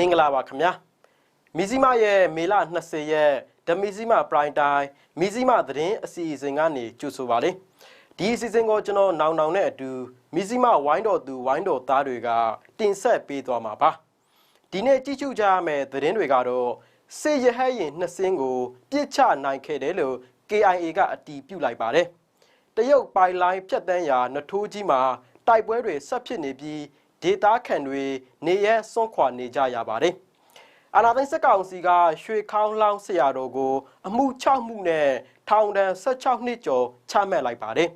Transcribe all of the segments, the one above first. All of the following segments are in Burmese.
မင်္ဂလာပါခင်ဗျာမီဇီမာရဲ့မေလ20ရက်ဓမီဇီမာပရိုင်တိုင်းမီဇီမာသတင်းအစီအစဉ်ကနေကြိုဆိုပါလေဒီအစီအစဉ်ကိုကျွန်တော်နောင်နောင်နဲ့အတူမီဇီမာဝိုင်းတော်သူဝိုင်းတော်သားတွေကတင်ဆက်ပေးသွားမှာပါဒီနေ့ကြည့်ကြကြရမယ့်သတင်းတွေကတော့စေရဟဲရင်နှစ်စင်းကိုပြစ်ချနိုင်ခဲ့တယ်လို့ KIA ကအတည်ပြုလိုက်ပါတယ်တရုတ်ပိုင်လိုင်းဖြတ်တန်းရာနထိုးကြီးမှာတိုက်ပွဲတွေဆက်ဖြစ်နေပြီး ဒေတာခန်တွေနေရဲစွန့်ခွာနေကြရပါတယ်။အာနာသိန်းစက်ကောင်စီကရွှေခေါင်းလောင်းဆရာတော်ကို အမှု6မှုနဲ့ထောင်ဒဏ်16နှစ်ကျော်ချမှတ်လိုက်ပါတယ်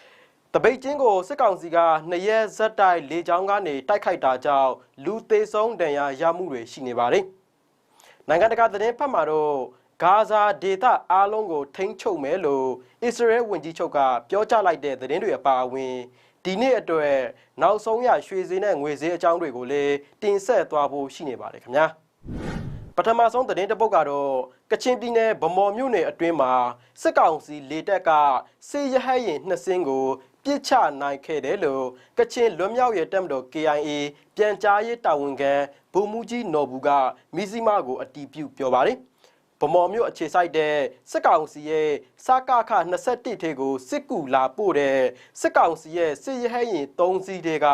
။တပိတ်ချင်းကိုစစ်ကောင်စီကနှစ်ရက်ဇက်တိုက်လေကြောင်းကနေတိုက်ခိုက်တာကြောင့်လူသေးဆုံးဒဏ်ရာရမှုတွေရှိနေပါတယ်။နိုင်ငံတကာသတင်းဖတ်မှာတော့ဂါဇာဒေသအားလုံးကိုထိန်းချုပ်မယ်လို့အစ္စရေးဝန်ကြီးချုပ်ကပြောကြားလိုက်တဲ့သတင်းတွေအပါအဝင် ဒီနေ့အတွက်နောက်ဆုံးရရွှေစည်းနဲ့ငွေစည်းအကြောင်းတွေကိုလည်းတင်ဆက်သွားဖို့ရှိနေပါတယ်ခင်ဗျာပထမဆုံးသတင်းတစ်ပုဒ်ကတော့ကချင်ပြည်နယ်ဗမော်မြို့နယ်အတွင်းမှာစစ်ကောင်စီလေတပ်ကစေရဟတ်ရင်နှစ်စင်းကိုပြစ်ချနိုင်ခဲ့တယ်လို့ကချင်လွတ်မြောက်ရေးတပ်မတော် KIA ပြန်ကြားရေးတာဝန်ခံဗိုလ်မှူးကြီးနော်ဘူးကမီဇီမာကိုအတီးပြုပြောပါတယ်။ဗ မော်မြို့အခြေစိုက်တဲ့စစ်ကောင်စီရဲ့စကခ21ထေကိုစစ်ကူလာပို့တဲ့စစ်ကောင်စီရဲ့စစ်ရဟရင်3စီးတွေက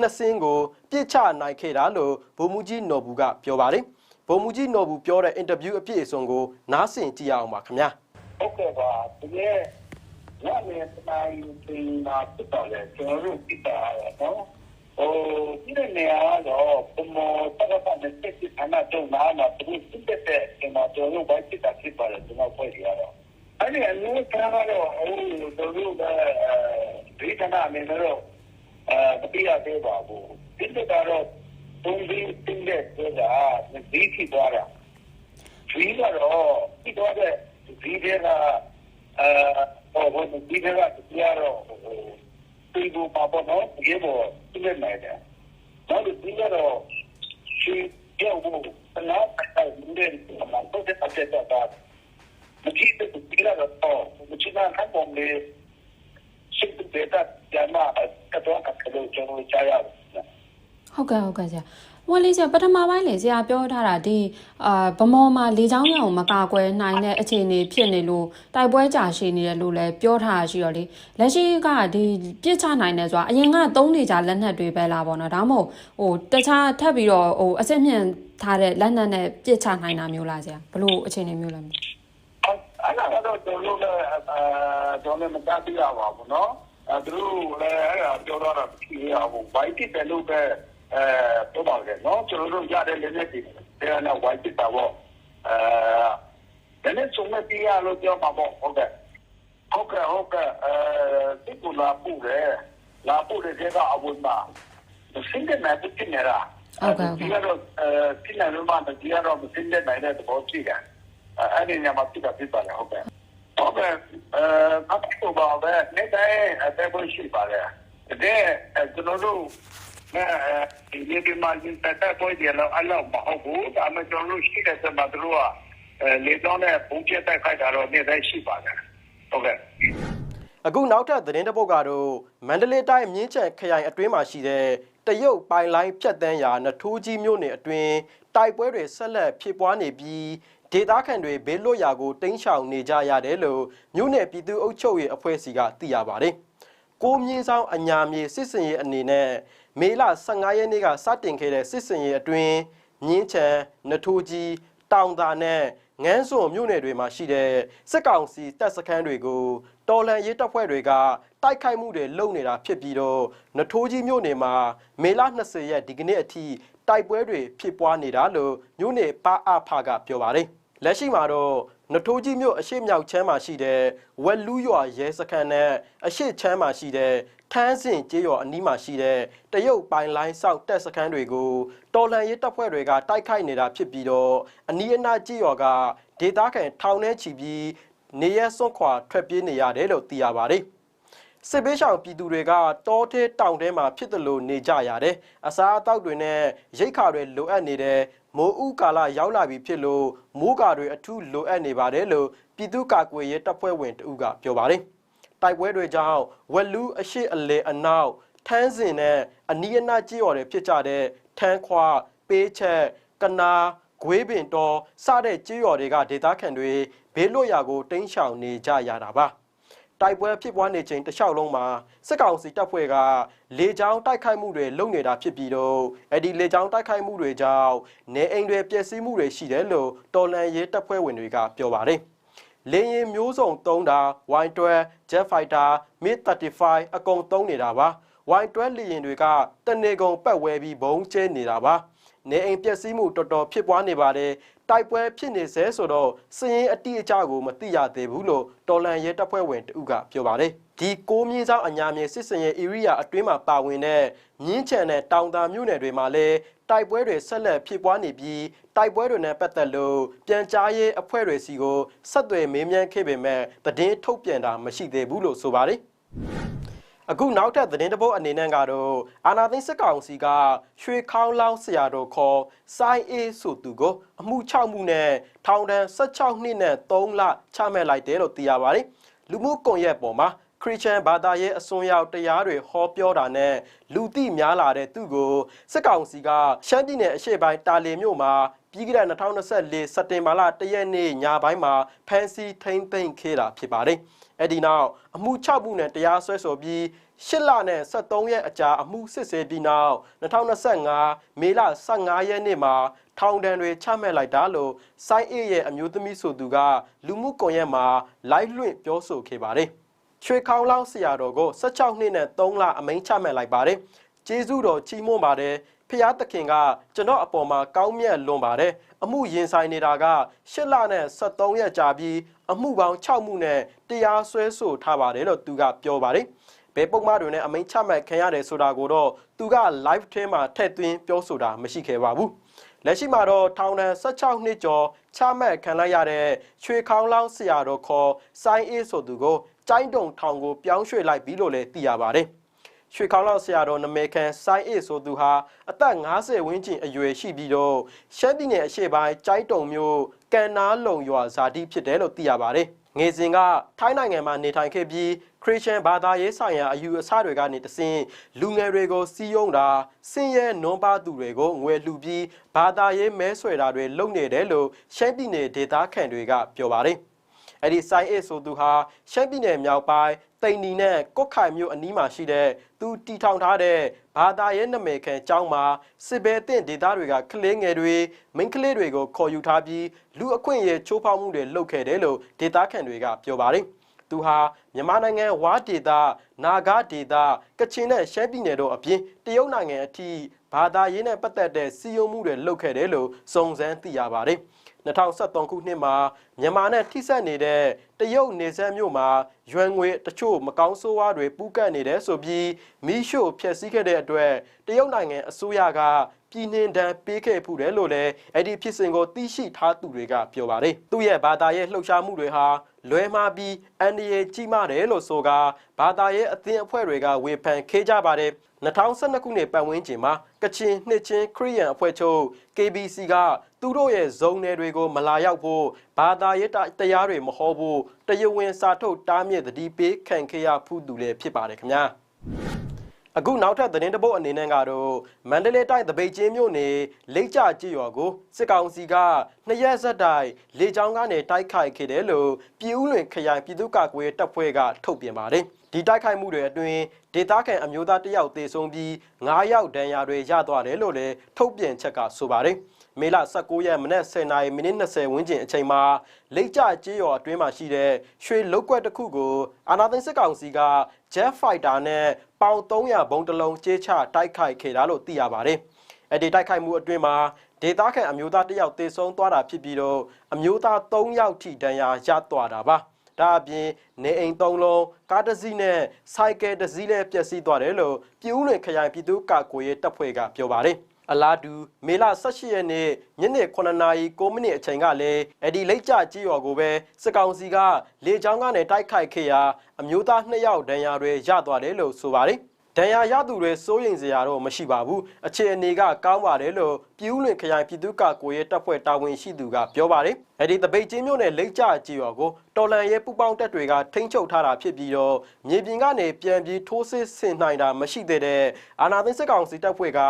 နှစ်စင်းကိုပြစ်ချနိုင်ခဲ့တာလို့ဗိုလ်မှူးကြီးနော်ဘူးကပြောပါတယ်ဗိုလ်မှူးကြီးနော်ဘူးပြောတဲ့အင်တာဗျူးအပြည့်အစုံကိုနားဆင်ကြည့်ရအောင်ပါခင်ဗျာဟုတ်ကဲ့ပါဒီနေ့ညနေတိုင်းပြင်လာပြတော့လေကျွန်တော်တို့ပြတာနော်ဟို ဒီနေ့ကတော့ဘုမောတကပတ်နဲ့စစ်စစ်အနာတော့နာမှာသူစစ်တဲ့ကျွန်တော်တို့ဘိုက်စစ်တာဖြစ်ပါလေကျွန်တော်ဖွဲ့ရတော့အဲ့ဒီအမျိုးသားကတော့ဟိုတို့တို့ကဒီကနေ့အနေနဲ့တော့အဲတပြရသေးပါဘူးဒီကတော့ပုံပြီးတင်တဲ့ဆိုတာဒီဖြစ်သွားတာဒီကတော့ဒီတော့ဒီတွေကအဲဟိုဒီတွေကတရားတော့ ဒီဘူပါပေါ်တော့ဒီဘောပြည့်နေတယ်တော့ဒီကတော့ရှိရောဘူးတော့အဲ့ဒီနေမှာတော့တက်တက်တက်တာမကြည့်တဲ့ဒီကတော့မချစ်နာခံပုံလေးရှိတဲ့တဲ့ကျမကတော့ကတော့ကျွန်တော်ကြားရတယ်ဟုတ်ကဲ့ဟုတ်ကဲ့ဆရာဝင်းလေးဆရာပထမပိုင်းလေဆရာပြောထားတာဒီအာဗမော်မှာလေချောင်းရောင်မကာကွယ်နိုင်တဲ့အခြေအနေဖြစ်နေလို့တိုက်ပွဲကြာရှည်နေတယ်လို့လည်းပြောထားတာရှိတော့လေလက်ရှိကဒီပြစ်ချနိုင်တယ်ဆိုတာအရင်ကသုံးနေကြလက်နက်တွေပဲလားပေါ့နော်ဒါမှမဟုတ်ဟိုတခြားထပ်ပြီးတော့ဟိုအစစ်မြင့်ထားတဲ့လက်နက်နဲ့ပြစ်ချနိုင်တာမျိုးလားဆရာဘလို့အခြေအနေမျိုးလဲမသိအဲ့ဒါတော့ကျွန်တော်လည်းအာကျွန်တော်မတတ်ပြရပါဘူးနော်အဲသူလည်းအဲ့ဒါပြောတော့တာဖြစ်ရအောင်ဘိုက်တစ်တယ်လို့ပဲ အဲပို့ပါတယ်နော်ကျွန်တော်တို့ရတဲ့လက်နဲ့ဒီတဲ့နောက်ဝိုင်းပြတာပေါ့အဲဒါနဲ့စုံမပြရလို့ပြောမှာပေါ့ဟုတ်ကဲ့ဟုတ်ကဲ့ဟုတ်ကဲ့အဲဒီကူလာပူရဲလာပူရဲကအဝန်ပါစင်တဲ့နဲ့ပြင်းနေတာဟုတ်ကဲ့ဒီကတော့အဲဒီနယ်မှာဒီကတော့စင်တဲ့နိုင်တဲ့သဘောကြည့်တာအဲ့ဒီညမှာပြတာပြပါလေဟုတ်ကဲ့ဟုတ်ကဲ့အဲအခုပါပဲနေ့တိုင်းအသက်ကိုရှိပါလေတဲ့ကျွန်တော်တို့ အဲဒီဒီမှာရင်တက်ပေါ်ကြတော့အလောက်မဟုတ်ဘူးဒါမှကျွန်တော်တို့ရှိတဲ့စမှာတို့ကအဲလေတော့နဲ့ဘုံကျက်တက်ခိုက်တာတော့နေတိုင်းရှိပါလေဟုတ်ကဲ့အခုနောက်ထပ်သတင်းတစ်ပုဒ်ကတော့မန္တလေးတိုင်းမြင်းချံခရိုင်အတွင်းမှာရှိတဲ့တရုတ်ပိုင်လိုင်းဖြတ်တန်းရာနထိုးကြီးမြို့နယ်အတွင်းတိုက်ပွဲတွေဆက်လက်ဖြစ်ပွားနေပြီးဒေသခံတွေဘေးလွတ်ရာကိုတင်းရှောင်နေကြရတယ်လို့မြို့နယ်ပြည်သူ့အုပ်ချုပ်ရေးအဖွဲ့အစည်းကသိရပါတယ်။ ကိုမြင့်ဆောင်အညာမြေစစ်စင်ရေးအနေနဲ့မေလ15ရက်နေ့ကစတင်ခဲ့တဲ့စစ်စင်ရေးအတွင်းမြင်းချံနထိုးကြီးတောင်သာနဲ့ငန်းစွန်မြို့နယ်တွေမှာရှိတဲ့စစ်ကောင်စီတပ်စခန်းတွေကိုတော်လန်ရေးတပ်ဖွဲ့တွေကတိုက်ခိုက်မှုတွေလုပ်နေတာဖြစ်ပြီးတော့နထိုးကြီးမြို့နယ်မှာမေလ20ရက်ဒီကနေ့အထိတိုက်ပွဲတွေဖြစ်ပွားနေတာလို့မြို့နယ်ပါအဖကပြောပါတယ်။လက်ရှိမှာတော့ နထိုးကြီးမြို့အရှိမြောက်ချမ်းမှာရှိတဲ့ဝက်လူးရွာရဲစခန်းနဲ့အရှိချမ်းမှာရှိတဲ့ထန်းစင်ကျေးရွာအနီးမှာရှိတဲ့တရုတ်ပိုင်လိုင်းဆောက်တပ်စခန်းတွေကိုတော်လန်ရေးတပ်ဖွဲ့တွေကတိုက်ခိုက်နေတာဖြစ်ပြီးတော့အနီးအနားကျေးရွာကဒေသခံထောင်ထဲချီပြီးနေရစွန့်ခွာထွက်ပြေးနေရတယ်လို့သိရပါတယ်။စစ်ပေးဆောင်ပြည်သူတွေကတောထဲတောင်ထဲမှာဖြစ်တယ်လို့နေကြရတယ်။အစားအသောက်တွေနဲ့ရိတ်ခါတွေလိုအပ်နေတယ်။ မိုးဥကာလရောက်လာပြီဖြစ်လို့မိုးကာတွေအထူးလိုအပ်နေပါတယ်လို့ပြည်သူ့ကာကွယ်ရေးတပ်ဖွဲ့ဝင်တဦးကပြောပါတယ်။တိုက်ပွဲတွေကြောင့်ဝက်လူးအရှိအလေအနောက်ထန်းစင်နဲ့အနီးအနားကြေးရွာတွေဖြစ်ကြတဲ့ထန်းခွာပေးချက်ကနာဂွေးပင်တော်စတဲ့ကြေးရွာတွေကဒေသခံတွေဘေးလွတ်ရာကိုတင်းရှောင်နေကြရတာပါ တိုက်ပွဲဖြစ်ပွားနေချိန်တစ်လျှောက်လုံးမှာစစ်ကောင်စီတပ်ဖွဲ့ကလေကြောင်းတိုက်ခိုက်မှုတွေလုပ်နေတာဖြစ်ပြီးတော့အဲ့ဒီလေကြောင်းတိုက်ခိုက်မှုတွေကြောင့်နေအိမ်တွေပျက်စီးမှုတွေရှိတယ်လို့တော်လန်ရေးတပ်ဖွဲ့ဝင်တွေကပြောပါတယ်လေရင်မျိုးစုံသုံးတာ Y12 Jet Fighter MiG-35 အကုန်သုံးနေတာပါ Y12 လေရင်တွေကတနေကုန်ပတ်ဝဲပြီးဘုံကျဲနေတာပါနေအိမ်ပျက်စီးမှုတော်တော်ဖြစ်ပွားနေပါတယ် တိုက်ပွဲဖြစ်နေစေဆိုတော့စည်ရင်အတိအကျကိုမသိရသေးဘူးလို့တော်လန်ရဲတပ်ဖွဲ့ဝင်တဦးကပြောပါတယ်ဒီကိုမြင့်ဆောင်အညာမြေစစ်စင်ရဲ့ area အတွင်းမှာပါဝင်တဲ့မြင်းချန်တဲ့တောင်တာမြို့နယ်တွေမှာလည်းတိုက်ပွဲတွေဆက်လက်ဖြစ်ပွားနေပြီးတိုက်ပွဲတွေနဲ့ပတ်သက်လို့ပြန်ကြားရေးအဖွဲ့တွေစီကိုဆက်သွယ်မေးမြန်းခဲ့ပေမဲ့သတင်းထုတ်ပြန်တာမရှိသေးဘူးလို့ဆိုပါတယ် အခုနောက်ထပ်သတင်းတစ်ပုဒ်အနေနဲ့ကတော့အာနာသိန်းစစ်ကောင်စီကရွှေခေါင်းလောင်းဆရာတော်ခေါ်စိုင်းအေးဆိုသူကိုအမှု6မှုနဲ့ထောင်ဒဏ်16နှစ်နဲ့3လချမှတ်လိုက်တယ်လို့သိရပါတယ်။လူမှုကွန်ရက်ပေါ်မှာခရစ်ယာန်ဘာသာရေးအစွန်းရောက်တရားတွေဟောပြောတာနဲ့လူသိများလာတဲ့သူကိုစစ်ကောင်စီကရှမ်းပြည်နယ်အရှေ့ပိုင်းတာလီမြို့မှာ ပြီးခဲ့တဲ့2024စက်တင်ဘာလ1ရက်နေ့ညပိုင်းမှာဖမ်းဆီးထိန်းသိမ်းခဲ့တာဖြစ်ပါတယ်။အဲ့ဒီနောက်အမှု6မှုနဲ့တရားစွဲဆိုပြီး8လနဲ့73ရက်အကြာအမှုစစ်ဆေးပြီးနောက်2025မေလ15ရက်နေ့မှာထောင်ဒဏ်တွေချမှတ်လိုက်တာလို့စိုင်းအေးရဲ့အမျိုးသမီးဆိုသူကလူမှုကွန်ရက်မှာ live လွှင့်ပြောဆိုခဲ့ပါတယ်။ရွှေခေါင်းလောင်းဆရာတော်ကို16နှစ်နဲ့3လအမိန့်ချမှတ်လိုက်ပါတယ်။ကျေးဇူးတော်ချီးမွမ်းပါတယ်။ ဖျားသခင်ကကျွန်တော်အပေါ်မှာကောင်းမြတ်လွန်ပါတယ်။အမှုရင်ဆိုင်နေတာက8လနဲ့73ရက်ကြာပြီးအမှုပေါင်း6မှုနဲ့တရားစွဲဆိုထားပါတယ်လို့သူကပြောပါတယ်။ဘယ်ပုံမှန်တွေနဲ့အမိန့်ချမှတ်ခံရတယ်ဆိုတာကိုတော့သူက live ထဲမှာထည့်သွင်းပြောဆိုတာမရှိခဲ့ပါဘူး။လက်ရှိမှာတော့ထောင်ဒဏ်16နှစ်ကျော်ချမှတ်ခံလိုက်ရတဲ့ရွှေခေါင်းလောင်းဆရာတော်ခေါ်စိုင်းအေးဆိုသူကိုကျိုင်းတုံထောင်ကိုပြောင်းရွှေ့လိုက်ပြီလို့လည်းသိရပါတယ်။ ရွှေခေါင်းလောက်ဆရာတော်နမေခံစိုင်းအေးဆိုသူဟာအသက်50ဝန်းကျင်အရွယ်ရှိပြီးတော့ရှမ်းပြည်နယ်အရှေ့ပိုင်းကျိုင်းတုံမြို့ကန်နာလုံရွာဇာတိဖြစ်တယ်လို့သိရပါတယ်။ငေစဉ်ကထိုင်းနိုင်ငံမှာနေထိုင်ခဲ့ပြီးခရစ်ယာန်ဘာသာရေးဆိုင်ရာအယူအဆတွေကနေတဆင့်လူငယ်တွေကိုစီးယုံတာဆင်းရဲနွမ်းပါသူတွေကိုငွေလှူပြီးဘာသာရေးမဲဆွယ်တာတွေလုပ်နေတယ်လို့ရှမ်းပြည်နယ်ဒေသခံတွေကပြောပါတယ်။ အဲ့ဒီဆိုင်အစ်ဆိုသူဟာရှမ်းပြည်နယ်မြောက်ပိုင်းတိန်နီနဲ့ကွတ်ခိုင်မြို့အနီးမှာရှိတဲ့သူတီထောင်ထားတဲ့ဘာသာရေးနာမည်ခံကျောင်းမှာစစ်ဘဲတင့်ဒေသတွေကကလေးငယ်တွေမိန်းကလေးတွေကိုခေါ်ယူထားပြီးလူအခွင့်အရေးချိုးဖောက်မှုတွေလုပ်ခဲ့တယ်လို့ဒေသခံတွေကပြောပါတယ်။ သူဟာမြန်မာနိုင်ငံဝါဒေတာနာဂဒေတာကချင်နဲ့ရှမ်းပြည်နယ်တို့အပြင်တရုတ်နိုင်ငံအထိဘာသာရေးနဲ့ပတ်သက်တဲ့စီယုံမှုတွေလုပ်ခဲ့တယ်လို့စုံစမ်းသိရပါတယ်။2023ခုနှစ်မှာမြန်မာနဲ့ထိစပ်နေတဲ့တရုတ်နေဆက်မြို့မှာရွမ်ငွေတချို့မကောင်းဆိုးဝါးတွေပူးကပ်နေတယ်ဆိုပြီးမီးရှို့ဖျက်ဆီးခဲ့တဲ့အတွက်တရုတ်နိုင်ငံအစိုးရကပြည်နှင်ဒဏ်ပေးခဲ့ဖူးတယ်လို့လည်းအဲ့ဒီဖြစ်စဉ်ကိုသိရှိထားသူတွေကပြောပါတယ်။သူ့ရဲ့ဘာသာရေးလှုပ်ရှားမှုတွေဟာ လွဲမှားပြီးအန်ဒီယေကြီးမားတယ်လို့ဆိုကဘာသာရေးအသင်းအဖွဲ့တွေကဝေဖန်ခဲ့ကြပါတယ်။2012ခုနှစ်ပတ်ဝန်းကျင်မှာကချင်နှစ်ချင်းခရီးယန်အဖွဲ့ချုပ် KBC ကသူတို့ရဲ့ဇုံနယ်တွေကိုမလာရောက်ဖို့ဘာသာရေးတရားတွေမဟောဖို့တရားဝင်စာထုတ်တားမြစ်တတိပေးခံခဲ့ရဖူးသူလည်းဖြစ်ပါတယ်ခင်ဗျာ အခုနောက်ထပ်သတင်းတပုတ်အနေနဲ့ကတော့မန္တလေးတိုင်းတပိတ်ချင်းမြို့နယ်လိတ်ကြကြည်ရွာကိုစစ်ကောင်စီကနှစ်ရက်ဆက်တိုင်လေကြောင်းကနေတိုက်ခိုက်ခဲ့တယ်လို့ပြည်ဦးလွင်ခရိုင်ပြည်သူ့ကာကွယ်တပ်ဖွဲ့ကထုတ်ပြန်ပါတယ်ဒီတိုက်ခိုက်မှုတွေအတွင်းဒေသခံအမျိုးသားတယောက်သေဆုံးပြီး9ယောက်ဒဏ်ရာတွေရသွားတယ်လို့လည်းထုတ်ပြန်ချက်ကဆိုပါတယ်မေလ19ရက်မနက်10:00နာရီမိနစ်20ဝန်းကျင်အချိန်မှာလိတ်ကြကျေးရွာအတွင်းမှာရှိတဲ့ရွှေလုတ်ကွက်တစ်ခုကိုအာနာသိန်းစစ်ကောင်စီက Jet Fighter နဲ့ ပေါင်300ဘုံတစ်လုံးကျေးချတိုက်ခိုက်ခဲ့တာလို့သိရပါတယ်။အဲ့ဒီတိုက်ခိုက်မှုအတွင်းမှာဒေသခံအမျိုးသားတစ်ယောက်သေဆုံးသွားတာဖြစ်ပြီးတော့အမျိုးသား3ယောက်ထိဒဏ်ရာရသွားတာပါ။ဒါအပြင်နေအိမ်၃လုံးကားတစ်စီးနဲ့စိုက်ကယ်တစ်စီးလည်းပျက်စီးသွားတယ်လို့ပြည်ဦးလွင်ခရိုင်ပြည်သူ့ကာကွယ်ရေးတပ်ဖွဲ့ကပြောပါတယ်။ အလားတူမေလ18ရက်နေ့ညနေ9:09မိနစ်အချိန်ကလည်းအဒီလိတ်ကြကြီးရွာကိုပဲစစ်ကောင်စီကလေကြောင်းကနေတိုက်ခိုက်ခဲ့ရာအမျိုးသား2ယောက်ဒဏ်ရာတွေရသွားတယ်လို့ဆိုပါတယ် ဒဏ်ရာရသူတွေစိုးရိမ်စရာတော့မရှိပါဘူးအခြေအနေကကောင်းပါတယ်လို့ပြည်ဦးလွင်ခရိုင်ပြည်သူ့ကာကွယ်ရေးတပ်ဖွဲ့တာဝန်ရှိသူကပြောပါတယ်အဲ့ဒီတပိတ်ချင်းမြို့နယ်လိတ်ကြကြီးရော်ကိုတော်လန်ရဲပူပေါင်းတပ်တွေကထိန်းချုပ်ထားတာဖြစ်ပြီးတော့မြေပြင်ကနေပြန်ပြီးထိုးစစ်ဆင်နိုင်တာမရှိသေးတဲ့အာနာသိန်းစစ်ကောင်စီတပ်ဖွဲ့က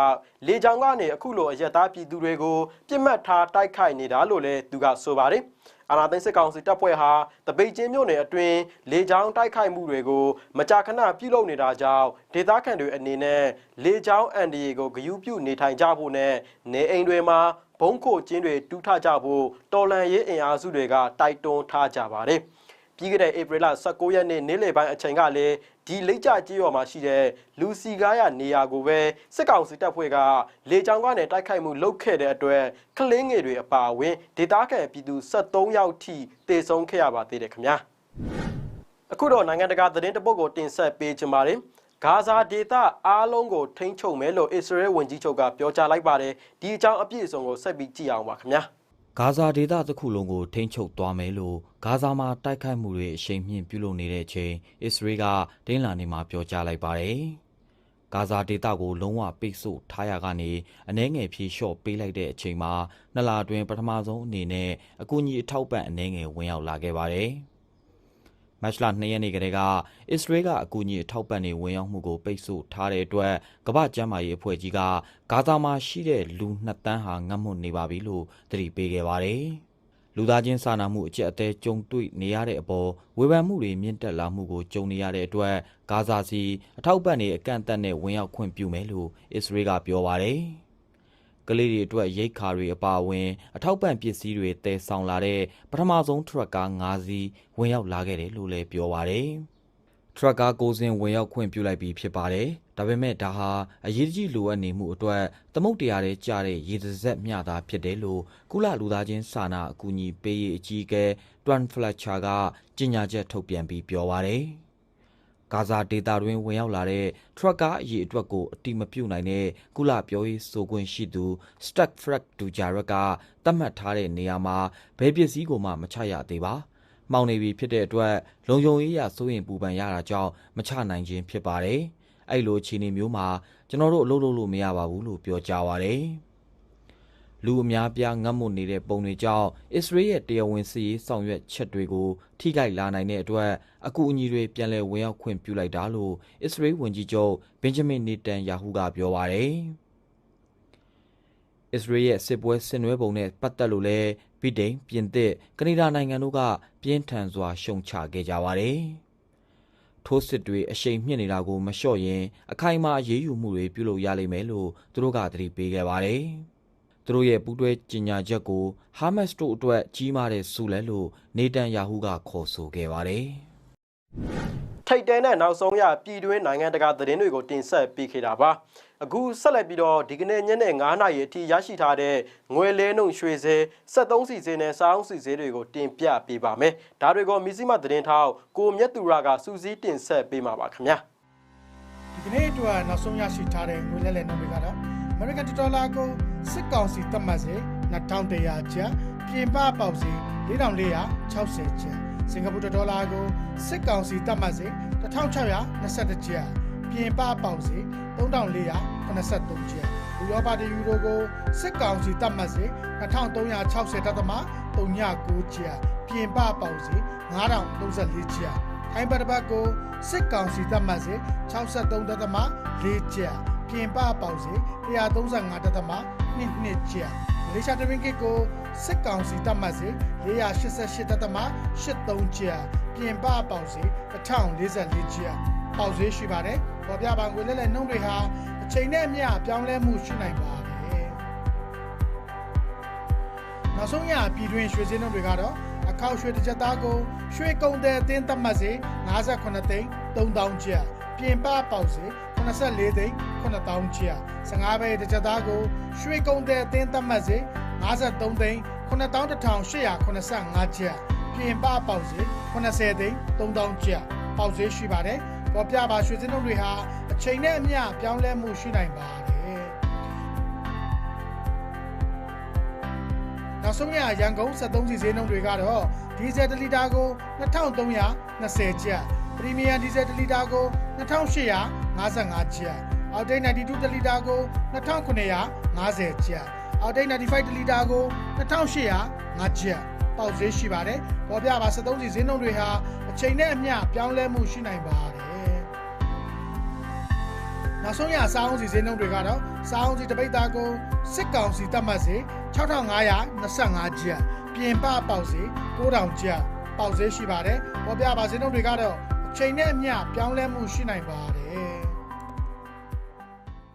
လေကြောင်းကနေအခုလိုအရက်သားပြည်သူတွေကိုပြစ်မှတ်ထားတိုက်ခိုက်နေတာလို့လည်းသူကဆိုပါတယ် အာနာသိန်းစစ်ကောင်စီတပ်ဖွဲ့ဟာတပိတ်ချင်းမြို့နယ်အတွင်းလေကြောင်းတိုက်ခိုက်မှုတွေကိုမကြာခဏပြုလုပ်နေတာကြောင့်ဒေသခံတွေအနေနဲ့လေကြောင်းအန်ဒီကိုဂယုပြုနေထိုင်ကြဖို့နဲ့နေအိမ်တွေမှာဘုံခိုကျင်းတွေတူးထကြဖို့တော်လန်ရေးအင်အားစုတွေကတိုက်တွန်းထားကြပါတယ်။ ပြီးခဲ့တဲ့ဧပြီလ19ရက်နေ့နေ့လယ်ပိုင်းအချိန်ကလည်းဒီလိတ်ကြကြီးရော်မှာရှိတဲ့လူစီကားရနေရာကိုပဲစစ်ကောင်စီတပ်ဖွဲ့ကလေကြောင်းကနေတိုက်ခိုက်မှုလုပ်ခဲ့တဲ့အတွက်ကလင်းငယ်တွေအပါအဝင်ဒေသခံပြည်သူ73ယောက်ထိတေဆုံးခဲ့ရပါသေးတယ်ခင်ဗျာ။အခုတော့နိုင်ငံတကာသတင်းတပုတ်ကိုတင်ဆက်ပေးချင်ပါတယ်။ဂါဇာဒေသအားလုံးကိုထိန်းချုပ်မယ်လို့အစ္စရေးဝန်ကြီးချုပ်ကပြောကြားလိုက်ပါတယ်။ဒီအကြောင်းအပြည့်အစုံကိုဆက်ပြီးကြည့်အောင်ပါခင်ဗျာ။ ဂါဇာဒေသတစ်ခုလုံးကိုထိန်းချုပ်သွားမယ်လို့ဂါဇာမှာတိုက်ခိုက်မှုတွေအရှိန်မြင့်ပြုလုပ်နေတဲ့အချိန်အစ္စရေးကဒိန်းလာနေမှာပြောကြားလိုက်ပါတယ်။ဂါဇာဒေသကိုလုံးဝပိတ်ဆို့ထားရကနေအနှဲငယ်ဖြေလျှော့ပေးလိုက်တဲ့အချိန်မှာနှစ်လအတွင်းပထမဆုံးအနေနဲ့အကူအညီအထောက်ပံ့အနှဲငယ်ဝင်ရောက်လာခဲ့ပါတယ်။ မတ်လ2ရက်နေ့ကတည်းကအစ္စရေးကအကူအညီအထောက်ပံ့တွေဝင်ရောက်မှုကိုပိတ်ဆို့ထားတဲ့အတွက်ကမ္ဘာ့ကျန်းမာရေးအဖွဲ့ကြီးကဂါဇာမှာရှိတဲ့လူ2တန်းဟာငတ်မွတ်နေပါပြီလို့သတိပေးခဲ့ပါတယ်။လူသားချင်းစာနာမှုအကျက်အသေးကြုံတွေ့နေရတဲ့အပေါ်ဝေဖန်မှုတွေမြင့်တက်လာမှုကိုကြုံနေရတဲ့အတွက်ဂါဇာစီအထောက်ပံ့တွေအကန့်အသတ်နဲ့ဝင်ရောက်ခွင့်ပြုမယ်လို့အစ္စရေးကပြောပါတယ်။ ကလေးတွေအတွက်ရိတ်ခါတွေအပါအဝင် အထောက်ပံ့ပစ္စည်းတွေတည်ဆောင်လာတဲ့ပထမဆုံးထရက်ကား၅စီးဝင်ရောက်လာခဲ့တယ်လို့လည်းပြောပါတယ်။ထရက်ကား၉စင်းဝင်ရောက်ခွင့်ပြုလိုက်ပြီးဖြစ်ပါတယ်။ဒါပေမဲ့ဒါဟာအရေးကြီးလိုအပ်နေမှုအတွက်သမုတ်တရားတဲ့ကြားတဲ့ရေစက်မျှတာဖြစ်တယ်လို့ကုလလူသားချင်းစာနာအကူအညီပေးရေးအကြီးအကဲတွန်ဖလက်ချာကကြေညာချက်ထုတ်ပြန်ပြီးပြောပါတယ်။ ဂါဇာဒေတာတွင်ဝင်ရောက်လာတဲ့ထရက်ကားအရေးအတွက်ကိုအတိမပြုတ်နိုင်တဲ့ကုလပြောရေးဆိုခွင့်ရှိသူစတက်ဖရက်ဒူဂျာရက်ကသတ်မှတ်ထားတဲ့နေရာမှာဘယ်ပစ္စည်းကိုမှမချရသေးပါ။မှောင်နေပြီဖြစ်တဲ့အတွက်လုံခြုံရေးရစိုးရင်ပူပန်ရတာကြောင့်မချနိုင်ခြင်းဖြစ်ပါတယ်။အဲ့လိုအခြေအနေမျိုးမှာကျွန်တော်တို့အလုပ်လုပ်လို့မရပါဘူးလို့ပြောကြားပါရယ်။ လူအများပြားငတ်မွတ်နေတဲ့ပုံတွေကြောင့်အစ္စရေးရဲ့တရားဝင်စီရေးဆောင်ရွက်ချက်တွေကိုထိခိုက်လာနိုင်တဲ့အတွက်အကူအညီတွေပြန်လည်ဝင်ရောက်ခွင့်ပြုလိုက်တာလို့အစ္စရေးဝန်ကြီးချုပ်ဘင်ဂျမင်နေတန်ယာဟုကပြောပါတယ်။အစ္စရေးရဲ့စစ်ပွဲဆင်နွှဲပုံနဲ့ပတ်သက်လို့လည်းဗြိတိန်ပြင်သစ်ကနေဒါနိုင်ငံတို့ကပြင်းထန်စွာရှုံချခဲ့ကြပါတယ်။ထိုးစစ်တွေအရှိန်မြင့်နေတာကိုမလျှော့ရင်အခိုင်အမာအေးအေးယူမှုတွေပြုလုပ်ရလိမ့်မယ်လို့သူတို့ကသတိပေးခဲ့ပါတယ်။ သူတို့ရဲ့ပူးတွဲကြေညာချက်ကိုဟာမတ်စ်တို့အတွက်ကြီးမားတဲ့ဆုလဲလို့နေတန်ယာဟုကခေါ်ဆိုခဲ့ပါတယ်။ထိတ်တဲနဲ့နောက်ဆုံးရပြည်တွင်းနိုင်ငံတကာသတင်းတွေကိုတင်ဆက်ပေးခဲ့တာပါအခုဆက်လက်ပြီးတော့ဒီကနေ့ညနေ9:00နာရီအထိရရှိထားတဲ့ငွေလဲနှုန်းရွှေစဲ73စီစဲနဲ့စားအုံးစီစဲတွေကိုတင်ပြပေးပါမယ်ဒါတွေကိုမီစီမသတင်းထောက်ကိုမြတ်သူရကစူးစီးတင်ဆက်ပေးမှာပါခင်ဗျာဒီကနေ့အတွက်နောက်ဆုံးရရှိထားတဲ့ငွေလဲလှယ်နှုန်းတွေကတော့ American Dollar ကို စစ်ကောင်စီသတ်မှတ်စေ2100ကျပ်ပြင်ပပေါက်စီ4460ကျပ်စင်ကာပူဒေါ်လာကိုစစ်ကောင်စီသတ်မှတ်စေ1621ကျပ်ပြင်ပပေါက်စီ3483ကျပ်ဥရောပတယူရိုကိုစစ်ကောင်စီသတ်မှတ်စေ2360တက်သမ39ကျပ်ပြင်ပပေါက်စီ9034ကျပ်ထိုင်းဘတ်တစ်ပတ်ကိုစစ်ကောင်စီသတ်မှတ်စေ63တက်သမ4ကျပ် ပြင်ပပေါက်စီ135တက်သမ2နှစ်ကျပ်မလေးရှားတရင်းကစ်ကိုစစ်ကောင်စီသတ်မှတ်စေ488တက်သမ83ကျပ်ပြင်ပပေါက်စီ1044ကျပ်ပေါက်ဈေးရှိပါတယ်။ပေါ်ပြပါငွေလဲလဲနှုံးတွေဟာအချိန်နဲ့အမျှပြောင်းလဲမှုရှိနိုင်ပါတယ်။နောက်ဆုံးရပြည်တွင်းရွှေစင်းနှုံးတွေကတော့အခောက်ရွှေတစ်ချက်သားကိုရွှေကုန်တဲ့အသင်းသတ်မှတ်စေ58သိန်း3000ကျပ်ပြင်ပပေါက်စေ84သိန်း 9000ကျပ်15ဘဲတစ်ချက်သားကိုရွှေကုန်တဲ့အသင်းသတ်မှတ်စေ53သိန်း9185ကျပ်ပြင်ပပေါက်စေ80သိန်း3000ကျပ်ပေါက်ဈေးရှိပါတယ်ပေါ်ပြပါရွှေစင်းတို့တွေဟာအချိန်နဲ့အမျှပြောင်းလဲမှုရှိနိုင်ပါတယ်နောက်ဆုံးရရန်ကုန်73စီဈေးနှုန်းတွေကတော့ဒီဇယ်1လီတာကို2320ကျပ်ပရီမီယံဒီဇယ်1လီတာကို2855ကျပ် အောက်တိတ်92တလီတာကို2950ကျပ်အောက်တိတ်95တလီတာကို2805ကျပ်ပေါက်ဈေးရှိပါတယ်ပေါ်ပြပါ73စီဈေးနှုန်းတွေဟာအချိန်နဲ့အမျှပြောင်းလဲမှုရှိနိုင်ပါတယ်နောက်ဆုံးရစားအောင်စီဈေးနှုန်းတွေကတော့စားအောင်စီတပိတ်သားကိုစစ်ကောင်စီတက်မှတ်စီ6525ကျပ်ပြင်ပပေါက်စီ9000ကျပ်ပေါက်ဈေးရှိပါတယ်ပေါ်ပြပါဈေးနှုန်းတွေကတော့အချိန်နဲ့အမျှပြောင်းလဲမှုရှိနိုင်ပါတယ်